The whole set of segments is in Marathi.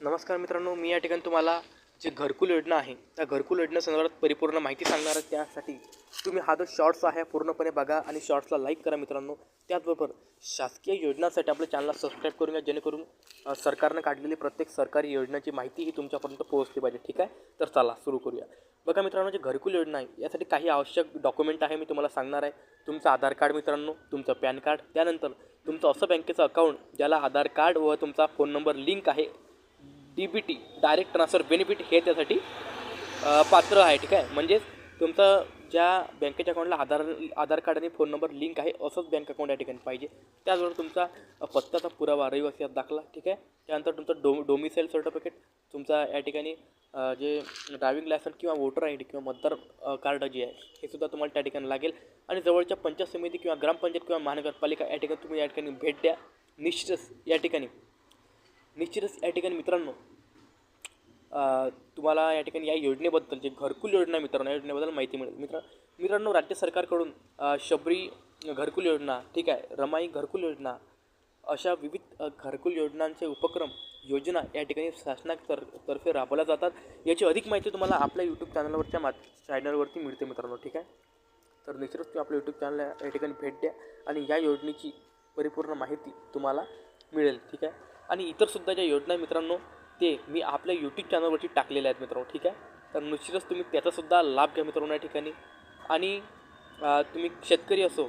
नमस्कार मित्रांनो मी या ठिकाणी तुम्हाला जे घरकुल योजना आहे त्या घरकुल योजनेसंदर्भात परिपूर्ण माहिती सांगणार आहे. त्यासाठी तुम्ही हा जो शॉर्ट्स आहे पूर्णपणे बघा आणि शॉर्ट्सला लाईक करा मित्रांनो. त्याचबरोबर शासकीय योजनांसाठी आपल्या चॅनलला सबस्क्राईब करून घ्या जेणेकरून सरकारनं काढलेली प्रत्येक सरकारी योजनाची माहिती ही तुमच्यापर्यंत पोहोचली पाहिजे. ठीक आहे? तर चला सुरू करूया. बघा मित्रांनो जे घरकुल योजना आहे यासाठी काही आवश्यक डॉक्युमेंट आहे मी तुम्हाला सांगणार आहे. तुमचं आधार कार्ड मित्रांनो तुमचं पॅन कार्ड त्यानंतर तुमचं असं बँकेचं अकाउंट ज्याला आधार कार्ड व तुमचा फोन नंबर लिंक आहे D B T direct transfer benefit हे त्यासाठी पात्र आहे ठीक आहे? म्हणजेच तुमचं ज्या बँकेच्या अकाउंटला आधार आधार कार्ड आणि फोन नंबर लिंक आहे असंच बँक अकाउंट या ठिकाणी पाहिजे. त्याचबरोबर तुमचा पत्त्याचा पुरावा रहिवासी दाखला ठीक आहे? त्यानंतर तुमचं डो डोमिसाईल सर्टिफिकेट तुमचा या ठिकाणी जे ड्रायव्हिंग लायसन किंवा वोटर आय डी किंवा मतदार कार्ड जे आहे हे सुद्धा तुम्हाला त्या ठिकाणी लागेल. आणि जवळच्या पंचायत समिती किंवा ग्रामपंचायत किंवा महानगरपालिका या ठिकाणी तुम्ही या ठिकाणी भेट द्या. निश्चितच या ठिकाणी निश्चितच या ठिकाणी मित्रांनो तुम्हाला या ठिकाणी या योजनेबद्दल जे घरकुल योजना मित्रांनो या योजनेबद्दल माहिती मिळेल. मित्र मित्रांनो राज्य सरकारकडून शबरी घरकुल योजना ठीक आहे रमाई घरकुल योजना अशा विविध घरकुल योजनांचे उपक्रम योजना या ठिकाणी शासनातर तर्फे राबवल्या जातात. याची अधिक माहिती तुम्हाला आपल्या यूट्यूब चॅनलवरच्या मा चॅनलवरती मिळते मित्रांनो ठीक आहे? तर निश्चितच तुम्ही आपल्या यूट्यूब चॅनलला या ठिकाणी भेट द्या आणि या योजनेची परिपूर्ण माहिती तुम्हाला मिळेल ठीक आहे? आणि इतरसुद्धा ज्या योजना मित्रांनो ते मी आपल्या यूट्यूब चॅनलवरती टाकलेले आहेत मित्रांनो ठीक आहे? तर निश्चितच तुम्ही त्याचासुद्धा लाभ घ्या मित्रांनो या ठिकाणी. आणि तुम्ही शेतकरी असो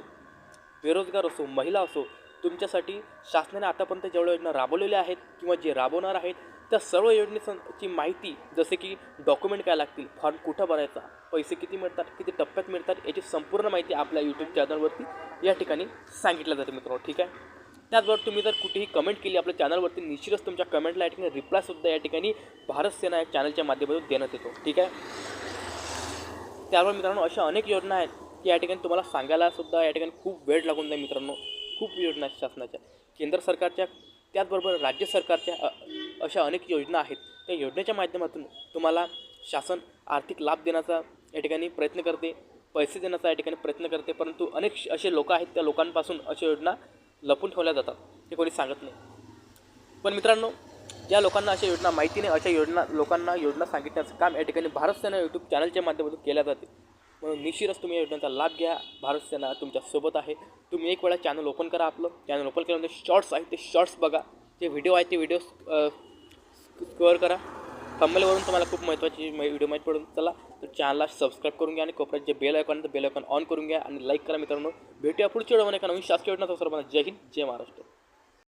बेरोजगार असो महिला असो तुमच्यासाठी शासनाने आतापर्यंत जेवढ्या योजना राबवलेल्या आहेत किंवा जे राबवणार आहेत त्या सर्व योजनेची माहिती जसे की डॉक्युमेंट काय लागतील फॉर्म कुठं भरायचा पैसे किती मिळतात किती टप्प्यात मिळतात याची संपूर्ण माहिती आपल्या यूट्यूब चॅनलवरती या ठिकाणी सांगितलं जाते मित्रांनो ठीक आहे? त्याचबरोबर तुम्ही जर कुठेही कमेंट केली आपल्या चॅनलवरती निश्चितच तुमच्या कमेंटला या ठिकाणी रिप्लायसुद्धा या ठिकाणी भारत सेना या चॅनलच्या माध्यमातून देण्यात येतो. ठीक आहे? त्यामुळे मित्रांनो अशा अनेक योजना आहेत की या ठिकाणी तुम्हाला सांगायला सुद्धा या ठिकाणी खूप वेळ लागून जाईल मित्रांनो. खूप योजना आहेत शासनाच्या. केंद्र सरकारच्या त्याचबरोबर राज्य सरकारच्या अशा अनेक योजना आहेत. त्या योजनेच्या माध्यमातून तुम्हाला शासन आर्थिक लाभ देण्याचा या ठिकाणी प्रयत्न करते पैसे देण्याचा या ठिकाणी प्रयत्न करते. परंतु अनेक असे लोक आहेत त्या लोकांपासून अशा योजना लपून ठेवल्या जातात हे कोणी सांगत नाही. पण मित्रांनो ज्या लोकांना अशा योजना माहिती नाही अशा योजना लोकांना योजना सांगितण्याचं काम या ठिकाणी भारत सेना यूट्यूब चॅनलच्या माध्यमातून केल्या जाते. म्हणून निश्चितच तुम्ही या योजनेचा लाभ घ्या. भारत सेना तुमच्यासोबत आहे. तुम्ही एक वेळा चॅनल ओपन करा आपलं. चॅनल ओपन केल्यानंतर शॉर्ट्स आहेत ते शॉर्ट्स बघा. जे व्हिडिओ आहेत ते व्हिडिओ स्कोअर करा. कंबलवरून तुम्हाला खूप महत्त्वाची व्हिडिओ माहीत पडून चला तर चॅनलला सबस्क्राईब करून घ्या आणि कोपऱ्यात जे बेल आयकॉन तर बेल आयकॉन ऑन करून घ्या आणि लाईक करा मित्रांनो. भेटूया पुढच्या व्हिडिओमध्ये एका नवीन शासकीय योजनाचा सर्वांना. जय हिंद जय महाराष्ट्र.